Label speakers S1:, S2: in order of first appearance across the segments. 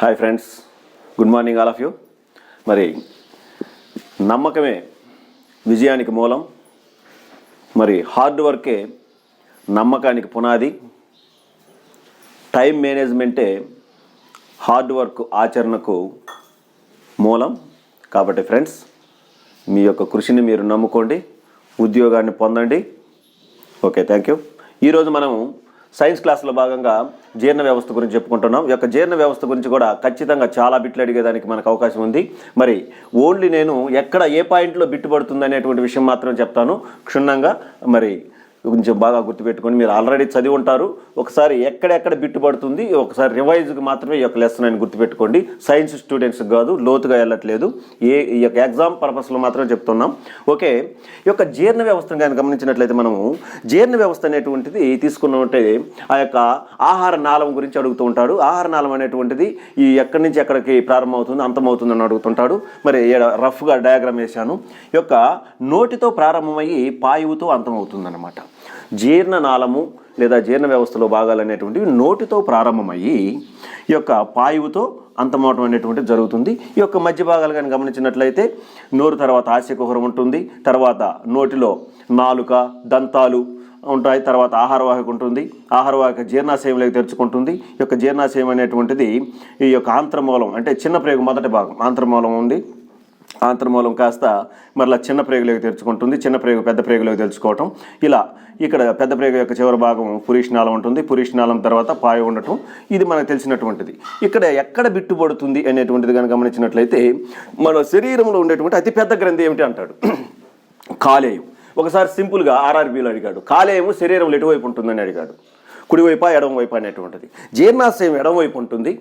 S1: Hi friends good morning all of you మరి నమ్మకమే విజయానికి మూలం. మరి హార్డ్ వర్కే నమ్మకానికి పునాది. టైం మేనేజ్మెంటే హార్డ్ వర్క్ ఆచరణకు మూలం. కాబట్టి ఫ్రెండ్స్ మీ యొక్క కృషిని మీరు నమ్ముకోండి ఉద్యోగాన్ని పొందండి. ఓకే థ్యాంక్ యూ ఈరోజు మనము సైన్స్ క్లాస్లో భాగంగా జీర్ణ వ్యవస్థ గురించి చెప్పుకుంటున్నాం. ఈ యొక్క జీర్ణ వ్యవస్థ గురించి కూడా ఖచ్చితంగా చాలా బిట్లు అడిగేదానికి మనకు అవకాశం ఉంది. మరి ఓన్లీ నేను ఎక్కడ ఏ పాయింట్లో బిట్టు పడుతుంది అనేటువంటి విషయం మాత్రం చెప్తాను. క్షుణ్ణంగా మరి కొంచెం బాగా గుర్తుపెట్టుకొని మీరు ఆల్రెడీ చదివి ఉంటారు. ఒకసారి ఎక్కడెక్కడ బిట్టుపడుతుంది ఒకసారి రివైజ్కి మాత్రమే ఈ యొక్క లెసన్ అని గుర్తుపెట్టుకోండి. సైన్స్ స్టూడెంట్స్కి కాదు లోతుగా వెళ్ళట్లేదు. ఏ ఈ యొక్క ఎగ్జామ్ పర్పస్లో మాత్రమే చెప్తున్నాం. ఓకే ఈ యొక్క జీర్ణ వ్యవస్థను కానీ గమనించినట్లయితే మనము జీర్ణ వ్యవస్థ అనేటువంటిది తీసుకున్నట్టే ఆ యొక్క ఆహార నాళం గురించి అడుగుతూ ఉంటాడు. ఆహార నాళం అనేటువంటిది ఈ ఎక్కడి నుంచి ఎక్కడికి ప్రారంభమవుతుంది అంతమవుతుందని అడుగుతుంటాడు. మరి ఈడ రఫ్గా డయాగ్రామ్ వేశాను. ఈ యొక్క నోటితో ప్రారంభమయ్యి పాయువుతో అంతమవుతుందన్నమాట. జీర్ణనాళము లేదా జీర్ణ వ్యవస్థలో భాగాలు అనేటువంటివి నోటితో ప్రారంభమయ్యి ఈ యొక్క పాయువుతో అంతమవటం అనేటువంటిది జరుగుతుంది. ఈ యొక్క మధ్య భాగాలు కానీ గమనించినట్లయితే నోరు తర్వాత ఆశయకుహరం ఉంటుంది తర్వాత నోటిలో నాలుక దంతాలు ఉంటాయి తర్వాత ఆహారవాహిక ఉంటుంది ఆహారవాహిక జీర్ణాశయంలోకి తెరుచుకుంటుంది. ఈ యొక్క జీర్ణాశయం అనేటువంటిది ఈ యొక్క ఆంత్రమూలం అంటే చిన్న ప్రేగు మొదటి భాగం ఆంత్రమూలం ఉంది. ఆంతర్మూలం కాస్త మరలా చిన్న ప్రేగులోకి తెరుచుకుంటుంది చిన్న ప్రేగు పెద్ద ప్రేగులోకి తెరుచుకోవటం. ఇలా ఇక్కడ పెద్ద ప్రేగు యొక్క చివరి భాగం పురీష్నాళం ఉంటుంది. పురీష్నాళం తర్వాత పాయ ఉండటం. ఇది మనకు తెలిసినటువంటిది. ఇక్కడ ఎక్కడ బిట్టుపడుతుంది అనేటువంటిది కనుక గమనించినట్లయితే మన శరీరంలో ఉండేటువంటి అతిపెద్ద గ్రంథి ఏమిటి అంటాడు? కాలేయం. ఒకసారి సింపుల్గా ఆర్ఆర్బీలో అడిగాడు. కాలేయము శరీరంలో ఎటువైపు ఉంటుందని అడిగాడు. కుడివైపా ఎడమవైపు అనేటువంటిది. జీర్ణాశయం ఎడమవైపు ఉంటుంది.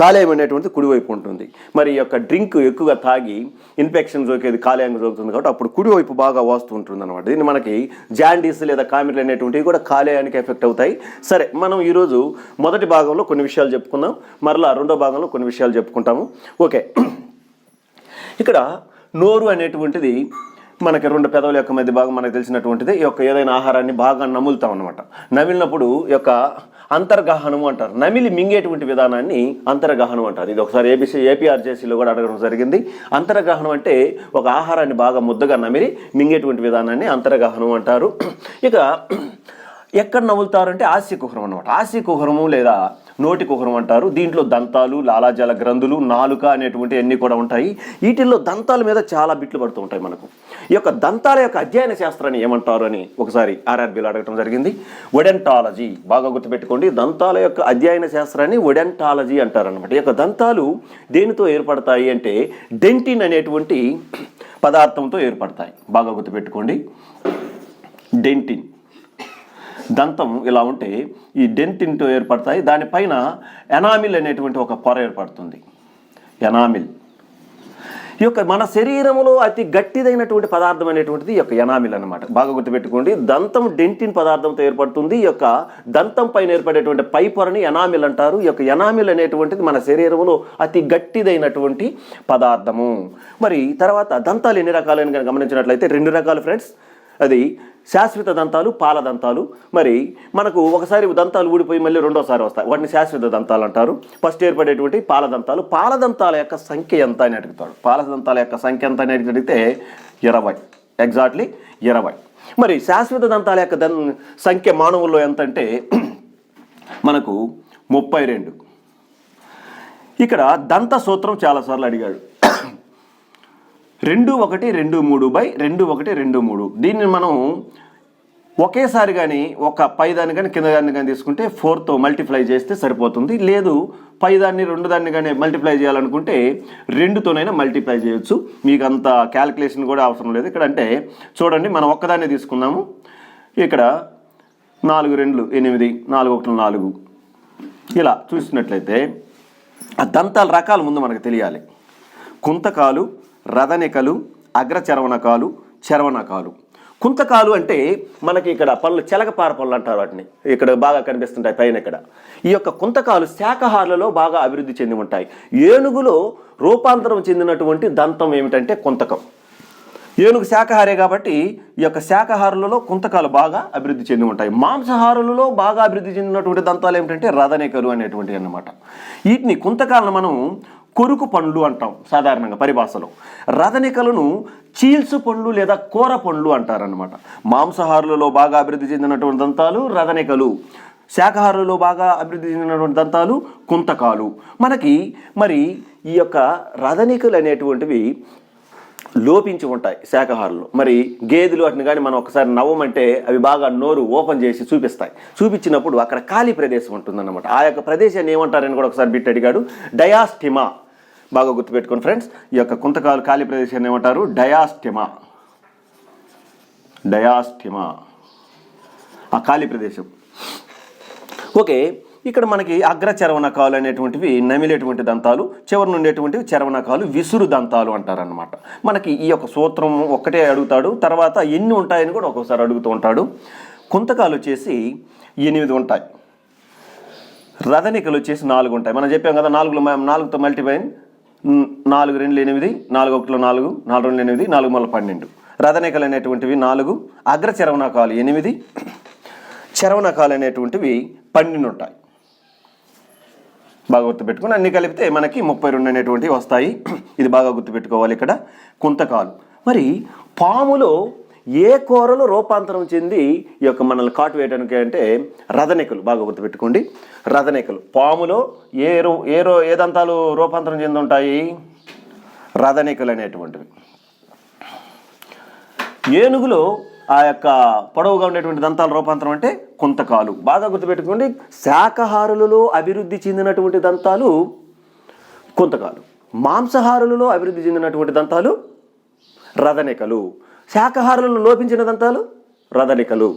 S1: కాలేయం అనేటువంటిది కుడివైపు ఉంటుంది. మరి ఈ యొక్క డ్రింక్ ఎక్కువగా తాగి ఇన్ఫెక్షన్ సోకేది కాలేయం సోకుతుంది కాబట్టి అప్పుడు కుడివైపు బాగా వస్తూ ఉంటుంది అనమాట దీన్ని మనకి జాండీస్ లేదా కామెర్లు అనేటువంటివి కూడా కాలేయానికి ఎఫెక్ట్ అవుతాయి. సరే మనం ఈరోజు మొదటి భాగంలో కొన్ని విషయాలు చెప్పుకుందాం. మరలా రెండో భాగంలో కొన్ని విషయాలు చెప్పుకుంటాము. ఓకే. ఇక్కడ నోరు అనేటువంటిది మనకి రెండు పెదవుల యొక్క మధ్య భాగం మనకు తెలిసినటువంటిది. ఈ యొక్క ఏదైనా ఆహారాన్ని బాగా నములుతాం అనమాట నమిలినప్పుడు ఈ యొక్క అంతర్గహనం అంటారు. నమిలి మింగేటువంటి విధానాన్ని అంతర్గహనం అంటారు. ఇది ఒకసారి ఏబిసి ఏపీఆర్జేసీలో కూడా అడగడం జరిగింది. అంతర్గహనం అంటే ఒక ఆహారాన్ని బాగా ముద్దగా నమిలి మింగేటువంటి విధానాన్ని అంతర్గహనం అంటారు. ఇక ఎక్కడ నవ్వులుతారంటే ఆస్య కుహరం అనమాట ఆస్య కుహరము లేదా నోటి కుహరం అంటారు. దీంట్లో దంతాలు లాలాజల గ్రంథులు నాలుక అనేటువంటి అన్నీ కూడా ఉంటాయి. వీటిల్లో దంతాల మీద చాలా బిట్లు పడుతూ ఉంటాయి మనకు. ఈ యొక్క దంతాల యొక్క అధ్యయన శాస్త్రాన్ని ఏమంటారు అని ఒకసారి ఆర్ఆర్బీలో అడగటం జరిగింది. ఒడెంటాలజీ. బాగా గుర్తుపెట్టుకోండి. దంతాల యొక్క అధ్యయన శాస్త్రాన్ని ఒడెంటాలజీ అంటారనమాట ఈ యొక్క దంతాలు దేనితో ఏర్పడతాయి అంటే డెంటిన్ అనేటువంటి పదార్థంతో ఏర్పడతాయి. బాగా గుర్తుపెట్టుకోండి. డెంటిన్. దంతం ఇలా ఉంటే ఈ డెంటిన్తో ఏర్పడతాయి. దానిపైన ఎనామిల్ అనేటువంటి ఒక పొర ఏర్పడుతుంది. ఎనామిల్. ఈ యొక్క మన శరీరంలో అతి గట్టిదైనటువంటి పదార్థం అనేటువంటిది ఈ యొక్క ఎనామిల్ అనమాట బాగా గుర్తుపెట్టుకోండి. దంతం డెంటిన్ పదార్థంతో ఏర్పడుతుంది. ఈ యొక్క దంతం పైన ఏర్పడేటువంటి పై పొరని ఎనామిల్ అంటారు. ఈ యొక్క ఎనామిల్ అనేటువంటిది మన శరీరంలో అతి గట్టిదైనటువంటి పదార్థము. మరి తర్వాత దంతాలు ఎన్ని రకాలని గమనించినట్లయితే రెండు రకాలు ఫ్రెండ్స్ అది శాశ్వత దంతాలు పాల దంతాలు. మరి మనకు ఒకసారి దంతాలు ఊడిపోయి మళ్ళీ రెండోసారి వస్తాయి. వాటిని శాశ్వత దంతాలు అంటారు. ఫస్ట్ ఏర్పడేటువంటి పాల దంతాలు. పాల దంతాల యొక్క సంఖ్య ఎంత అని అడుగుతాడు. పాల దంతాల యొక్క సంఖ్య ఎంత అని అడిగితే ఇరవై. ఎగ్జాక్ట్లీ ఇరవై. మరి శాశ్వత దంతాల యొక్క దన్ సంఖ్య మానవుల్లో ఎంత అంటే మనకు ముప్పై రెండు. ఇక్కడ దంత సూత్రం చాలాసార్లు అడిగాడు. రెండు ఒకటి రెండు మూడు బై రెండు ఒకటి రెండు మూడు. దీన్ని మనం ఒకేసారి కానీ ఒక పై దాన్ని కానీ కింద దాన్ని కానీ తీసుకుంటే ఫోర్తో మల్టిప్లై చేస్తే సరిపోతుంది. లేదు పై దాన్ని రెండు దాన్ని కానీ మల్టిప్లై చేయాలనుకుంటే రెండుతోనైనా మల్టిప్లై చేయొచ్చు. మీకు అంత క్యాలిక్యులేషన్ కూడా అవసరం లేదు. ఇక్కడ అంటే చూడండి మనం ఒక్కదాన్ని తీసుకుందాము. ఇక్కడ నాలుగు రెండు ఎనిమిది నాలుగు ఒకటి నాలుగు. ఇలా చూసినట్లయితే ఆ దంతాల రకాలు ముందు మనకు తెలియాలి. కుంతకాలు రథనికలు అగ్రచరవణకాలు చరవణకాలు. కుంతకాలు అంటే మనకి ఇక్కడ పళ్ళు చెలకపార పళ్ళు అంటారు వాటిని. ఇక్కడ బాగా కనిపిస్తుంటాయి పైన ఇక్కడ. ఈ యొక్క కుంతకాలు శాకాహారులలో బాగా అభివృద్ధి చెంది ఉంటాయి. ఏనుగులో రూపాంతరం చెందినటువంటి దంతం ఏమిటంటే కుంతకం. ఏనుగు శాకాహారే కాబట్టి ఈ యొక్క శాకాహారులలో కుంతకాలు బాగా అభివృద్ధి చెంది ఉంటాయి. మాంసాహారులలో బాగా అభివృద్ధి చెందినటువంటి దంతాలు ఏమిటంటే రథనేకలు అనేటువంటివి అన్నమాట. వీటిని కుంతకాలను మనం కొరుకు పండ్లు అంటాం సాధారణంగా పరిభాషలో. రథనికలను చీల్సు పండ్లు లేదా కూర పండ్లు అంటారనమాట మాంసాహారులలో బాగా అభివృద్ధి చెందినటువంటి దంతాలు రథనికలు శాకాహారులలో బాగా అభివృద్ధి చెందినటువంటి దంతాలు కుంతకాలు. మనకి మరి ఈ యొక్క రథనికలు అనేటువంటివి లోపించి ఉంటాయి శాకాహారులు. మరి గేదెలు వాటిని కానీ మనం ఒకసారి నవ్వమంటే అవి బాగా నోరు ఓపెన్ చేసి చూపిస్తాయి. చూపించినప్పుడు అక్కడ ఖాళీ ప్రదేశం ఉంటుందన్నమాట. ఆ యొక్క ప్రదేశాన్ని ఏమంటారని కూడా ఒకసారి బిట్ అడిగాడు. డయాస్టిమా బాగా గుర్తుపెట్టుకోండి ఫ్రెండ్స్. ఈ యొక్క కుంతకాలు ఖాళీ ప్రదేశాన్ని ఏమంటారు? డయాస్టిమా. డయాస్టిమా. ఆ ఖాళీ ప్రదేశం. ఓకే ఇక్కడ మనకి అగ్ర చరవణకాలు అనేటువంటివి నమిలేటువంటి దంతాలు చివరి ఉండేటువంటివి చరవణకాలు విసురు దంతాలు అంటారనమాట మనకి ఈ యొక్క సూత్రం ఒక్కటే అడుగుతాడు తర్వాత ఎన్ని ఉంటాయని కూడా ఒక్కోసారి అడుగుతూ ఉంటాడు. కుంతకాలు వచ్చేసి ఎనిమిది ఉంటాయి. రథనికలు వచ్చేసి నాలుగు ఉంటాయి. మనం చెప్పాం కదా నాలుగులో నాలుగుతో మల్టిపై నాలుగు రెండు ఎనిమిది నాలుగు ఒకటిలో నాలుగు నాలుగు రెండు ఎనిమిది నాలుగు మళ్ళీ పన్నెండు. రథనికలు అనేటువంటివి నాలుగు అగ్ర చరవణకాలు ఎనిమిది చరవణకాలు అనేటువంటివి పన్నెండు ఉంటాయి. బాగా గుర్తుపెట్టుకుని అన్ని కలిపితే మనకి ముప్పై రెండు అనేటువంటివి వస్తాయి. ఇది బాగా గుర్తుపెట్టుకోవాలి ఇక్కడ. కుంతకాలు. మరి పాములో ఏ కూరలు రూపాంతరం చెంది ఈ యొక్క మనల్ని కాటు వేయడానికి అంటే రథనికలు బాగా గుర్తుపెట్టుకోండి. రథనికలు పాములో ఏ రో ఏ రో ఏ దంతాలు రూపాంతరం చెంది ఉంటాయి రథనికలు అనేటువంటివి. ఏనుగులో ఆ యొక్క పొడవుగా ఉండేటువంటి దంతాల రూపాంతరం అంటే కుంతకాలు. బాగా గుర్తుపెట్టుకోండి. శాకాహారులలో అభివృద్ధి చెందినటువంటి దంతాలు కుంతకాలు. మాంసాహారులలో అభివృద్ధి చెందినటువంటి దంతాలు రథనికలు శాకాహారులలో లోపించిన దంతాలు రథనికలు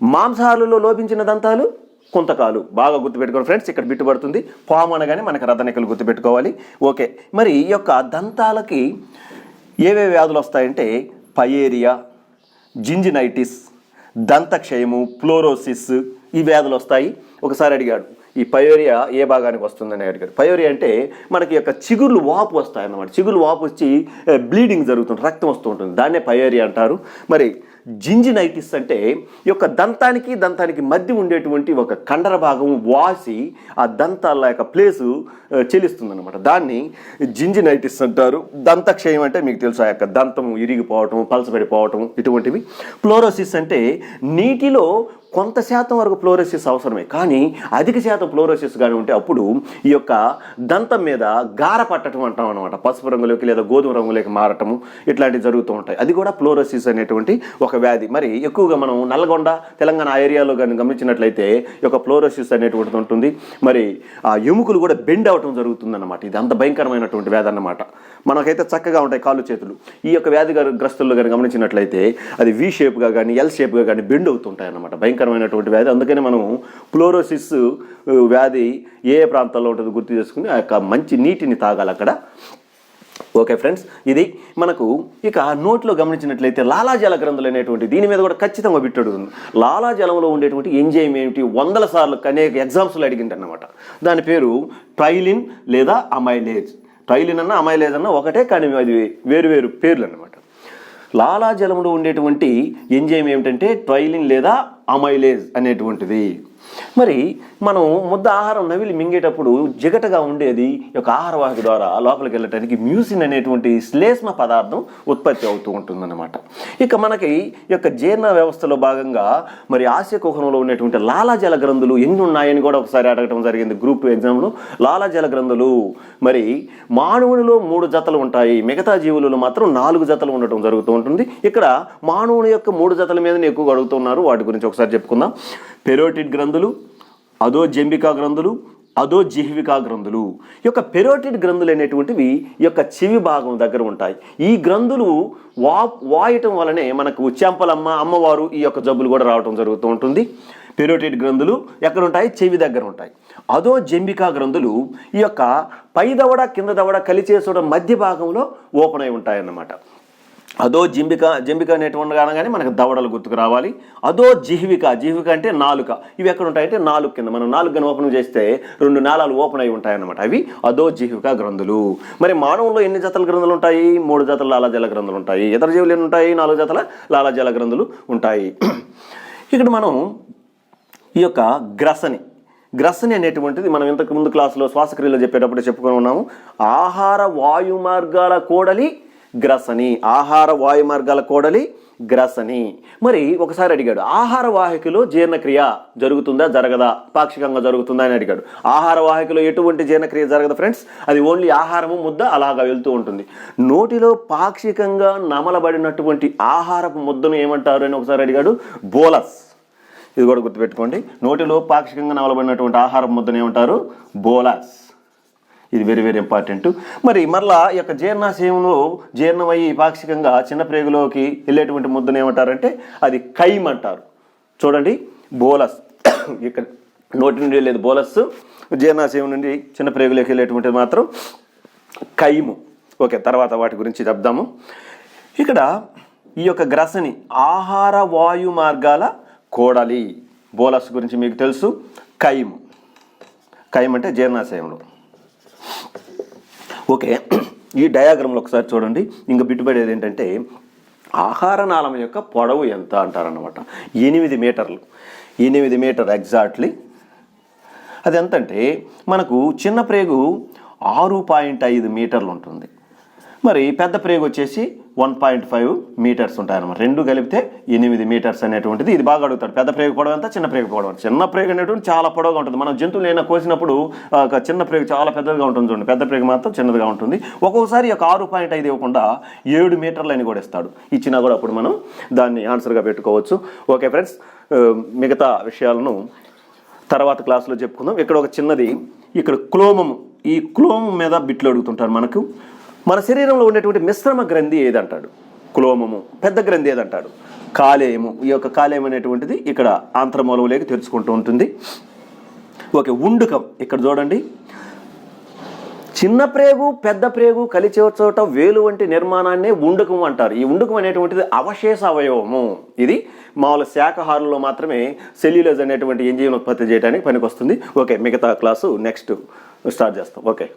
S1: మాంసాహారులలో లోపించిన దంతాలు కుంతకాలు. బాగా గుర్తుపెట్టుకోండి ఫ్రెండ్స్ ఇక్కడ బిట్టుబడుతుంది పాము అనగానే మనకి రథనికలు గుర్తుపెట్టుకోవాలి. ఓకే మరి ఈ యొక్క దంతాలకి ఏవే వ్యాధులు వస్తాయంటే పయేరియా జింజినైటిస్ దంతక్షయము ఫ్లోరోసిస్ ఈ వ్యాధులు వస్తాయి. ఒకసారి అడిగాడు ఈ పయోరియా ఏ భాగానికి వస్తుందని అడిగారు. పయోరియా అంటే మనకి యొక్క చిగుర్లు వాపు వస్తాయి అన్నమాట చిగుర్లు వాపు వచ్చి బ్లీడింగ్ జరుగుతుంది రక్తం వస్తూ ఉంటుంది. దాన్నే పయోరియా అంటారు. మరి జింజినైటిస్ అంటే ఈ యొక్క దంతానికి దంతానికి మధ్య ఉండేటువంటి ఒక కండర భాగం వాసి ఆ దంతాల యొక్క ప్లేసు చెలిస్తుందన్నమాట దాన్ని జింజినైటిస్ అంటారు. దంతక్షయం అంటే మీకు తెలుసు ఆ యొక్క దంతం ఇరిగిపోవటం పలసపడిపోవటం ఇటువంటివి. ఫ్లోరోసిస్ అంటే నీటిలో కొంత శాతం వరకు ఫ్లోరోసిస్ అవసరమే. కానీ అధిక శాతం ఫ్లోరోసిస్ కానీ ఉంటే అప్పుడు ఈ యొక్క దంతం మీద గార పట్టడం అంటాం అనమాట పసుపు రంగులోకి లేదా గోధుమ రంగులోకి మారటము ఇట్లాంటివి జరుగుతూ ఉంటాయి. అది కూడా ఫ్లోరోసిస్ అనేటువంటి ఒక వ్యాధి. మరి ఎక్కువగా మనం నల్గొండ తెలంగాణ ఏరియాలో కానీ గమనించినట్లయితే ఈ యొక్క ఫ్లోరోసిస్ అనేటువంటిది ఉంటుంది. మరి ఆ ఎముకలు కూడా బెండ్ అవటం జరుగుతుంది అనమాట ఇది అంత భయంకరమైనటువంటి వ్యాధి అన్నమాట. మనకైతే చక్కగా ఉంటాయి కాళ్ళు చేతులు. ఈ యొక్క వ్యాధి గారు- గ్రస్తుల్లో కానీ గమనించినట్లయితే అది వి షేప్గా కానీ ఎల్ షేప్గా కానీ బెండ్ అవుతుంటాయి అన్నమాట భయంకరమైనటువంటి వ్యాధి. అందుకని మనం ఫ్లోరోసిస్ వ్యాధి ఏ ప్రాంతంలో ప్రాంతాల్లో ఉంటుందో గుర్తు చేసుకుని ఆ యొక్క మంచి నీటిని తాగాలి అక్కడ. ఓకే ఫ్రెండ్స్ ఇది మనకు ఇక నోట్లో గమనించినట్లయితే లాలాజల గ్రంథులు అనేటువంటి దీని మీద కూడా ఖచ్చితంగా బిట్టడు లాలాజలంలో ఉండేటువంటి ఎంజైమ్ ఏమిటి? వందల సార్లు అనేక ఎగ్జామ్స్లో అడిగింది అనమాట దాని పేరు ట్రైలిన్ లేదా అమైలేజ్. ట్రైలిన్ అన్న అమైలేజ్ అన్న ఒకటే కానీ అది వేరు వేరు పేర్లు అన్నమాట. లాలాజలంలో ఉండేటువంటి ఎంజైమ్ ఏమిటంటే ట్రైలిన్ లేదా అమైలేజ్ అనేటువంటిది. మరి మనం ముద్ద ఆహారం నవిలి మింగేటప్పుడు జిగటగా ఉండేది యొక్క ఆహార వాహిక ద్వారా లోపలికి వెళ్ళటానికి మ్యూసిన్ అనేటువంటి శ్లేష్మ పదార్థం ఉత్పత్తి అవుతూ ఉంటుందన్నమాట. ఇక మనకి యొక్క జీర్ణ వ్యవస్థలో భాగంగా మరి ఆశయ కుహరంలో ఉన్నటువంటి లాలాజల గ్రంథులు ఎన్ని ఉన్నాయని కూడా ఒకసారి అడగటం జరిగింది గ్రూప్ టూ ఎగ్జామ్లో. లాలాజల గ్రంథులు మరి మానవునిలో మూడు జతలు ఉంటాయి. మిగతా జీవులలో మాత్రం నాలుగు జతలు ఉండటం జరుగుతూ ఉంటుంది. ఇక్కడ మానవుని యొక్క మూడు జతల మీదనే ఎక్కువగా అడుగుతున్నారు. వాటి గురించి ఒకసారి చెప్పుకుందాం. పెరోటిడ్ గ్రంథులు అదో జంబికా గ్రంథులు అదో జిహ్వికా గ్రంథులు. ఈ యొక్క పెరోటిడ్ గ్రంథులు అనేటువంటివి ఈ యొక్క చెవి భాగం దగ్గర ఉంటాయి. ఈ గ్రంథులు వా వాయటం వలనే మనకు చెంపలమ్మ అమ్మవారు ఈ యొక్క జబ్బులు కూడా రావటం జరుగుతూ ఉంటుంది. పెరోటిడ్ గ్రంథులు ఎక్కడ ఉంటాయి చెవి దగ్గర ఉంటాయి. అదో జంబికా గ్రంథులు ఈ యొక్క పై దవడ కింద దవడ కలిచేసోడ మధ్య భాగంలో ఓపెన్ అయి ఉంటాయన్నమాట. అదో జింబిక జింబిక అనేటువంటి అనగానే మనకు దవడలు గుర్తుకు రావాలి. అదో జిహ్విక జిహ్విక అంటే నాలుక. ఇవి ఎక్కడ ఉంటాయంటే నాలుగు కింద. మనం నాలుగు గన ఓపెన్ చేస్తే రెండు నాళాలు ఓపెన్ అయి ఉంటాయన్నమాట. అవి అదో జిహ్విక గ్రంథులు. మరి మానవుల్లో ఎన్ని జతల గ్రంథులు ఉంటాయి? మూడు జతల లాలాజల గ్రంథులు ఉంటాయి. ఇతర జీవులు ఎన్ని ఉంటాయి? నాలుగు జతల లాలాజల గ్రంథులు ఉంటాయి. ఇక్కడ మనం ఈ యొక్క గ్రసని గ్రసని అనేటువంటిది మనం ఇంతకు ముందు క్లాసులో శ్వాసక్రియలో చెప్పేటప్పుడు చెప్పుకొని ఉన్నాము. ఆహార వాయు మార్గాల కోడలి గ్రసని ఆహార వాయు మార్గాల కోడలి గ్రసని. మరి ఒకసారి అడిగాడు ఆహార వాహికలో జీర్ణక్రియ జరుగుతుందా జరగదా? పాక్షికంగా జరుగుతుందా అని అడిగాడు. ఆహార వాహికలో ఎటువంటి జీర్ణక్రియ జరగదు ఫ్రెండ్స్. అది ఓన్లీ ఆహారము ముద్ద అలాగా వెళ్తూ ఉంటుంది. నోటిలో పాక్షికంగా నమలబడినటువంటి ఆహారపు ముద్దను ఏమంటారు అని ఒకసారి అడిగాడు బోలస్. ఇది కూడా గుర్తుపెట్టుకోండి. నోటిలో పాక్షికంగా నమలబడినటువంటి ఆహారం ముద్దను ఏమంటారు? బోలాస్. ఇది వెరీ వెరీ ఇంపార్టెంట్ మరి మరలా ఈ యొక్క జీర్ణాశయంలో జీర్ణమయ్యి పాక్షికంగా చిన్న ప్రేగులోకి వెళ్ళేటువంటి ముద్దను ఏమంటారంటే అది కైమ్ అంటారు. చూడండి బోలస్. ఇక్కడ నోటి నుండి వెళ్ళేది బోలస్ జీర్ణాశయం నుండి చిన్న ప్రేగులోకి వెళ్ళేటువంటిది మాత్రం కైము. ఓకే తర్వాత వాటి గురించి చెప్దాము. ఇక్కడ ఈ యొక్క గ్రసని ఆహార వాయు మార్గాల కోడలి. బోలస్ గురించి మీకు తెలుసు కైము. కైమ్ అంటే జీర్ణాశయంలో. ఓకే ఈ డయాగ్రామ్లో ఒకసారి చూడండి. ఇంకా బిట్టుబడేది ఏంటంటే ఆహార నాళం యొక్క పొడవు ఎంత అంటారన్నమాట. ఎనిమిది మీటర్లు. ఎనిమిది మీటర్ ఎగ్జాక్ట్లీ. అది ఎంతంటే మనకు చిన్న ప్రేగు ఆరు పాయింట్ ఐదు మీటర్లు ఉంటుంది. మరి పెద్ద ప్రేగు వచ్చేసి వన్ పాయింట్ ఫైవ్ మీటర్స్ ఉంటాయన్నమాట. రెండు కలిపితే ఎనిమిది మీటర్స్ అనేటువంటిది. ఇది బాగా అడుగుతాడు. పెద్ద ప్రేగు పొడవు ఎంత? చిన్న ప్రేగు పొడవు చిన్న ప్రేగు అనేటువంటి చాలా పొడవుగా ఉంటుంది. మనం జంతువులు ఏమైనా కోసినప్పుడు ఒక చిన్న ప్రేగు చాలా పెద్దదిగా ఉంటుంది చూడండి. పెద్ద ప్రేగు మాత్రం చిన్నదిగా ఉంటుంది. ఒక్కొక్కసారి ఒక ఆరు పాయింట్ ఐదు ఇవ్వకుండా ఏడు మీటర్లు అని కూడా ఇస్తాడు. ఇచ్చినా కూడా అప్పుడు మనం దాన్ని ఆన్సర్గా పెట్టుకోవచ్చు. ఓకే ఫ్రెండ్స్ మిగతా విషయాలను తర్వాత క్లాస్లో చెప్పుకుందాం. ఇక్కడ ఒక చిన్నది ఇక్కడ క్లోమము. ఈ క్లోమం మీద బిట్లు అడుగుతుంటారు మనకు. మన శరీరంలో ఉండేటువంటి మిశ్రమ గ్రంథి ఏదంటాడు? క్లోమము పెద్ద గ్రంథి ఏదంటాడు? కాలేయము. ఈ యొక్క కాలేయం అనేటువంటిది ఇక్కడ ఆంత్రమూలంలోకి తెరుచుకుంటూ ఉంటుంది. ఓకే ఉండుకం ఇక్కడ చూడండి. చిన్న ప్రేగు పెద్ద ప్రేగు కలిసే చోట వేలు వంటి నిర్మాణాన్నే ఉండుకం అంటారు. ఈ ఉండుకం అనేటువంటిది అవశేష అవయవము. ఇది మామూలు శాకాహారంలో మాత్రమే సెల్యులోజ్ అనేటువంటి ఎంజీవం ఉత్పత్తి చేయడానికి పనికొస్తుంది. ఓకే మిగతా క్లాసు నెక్స్ట్ స్టార్ట్ చేస్తాం. ఓకే.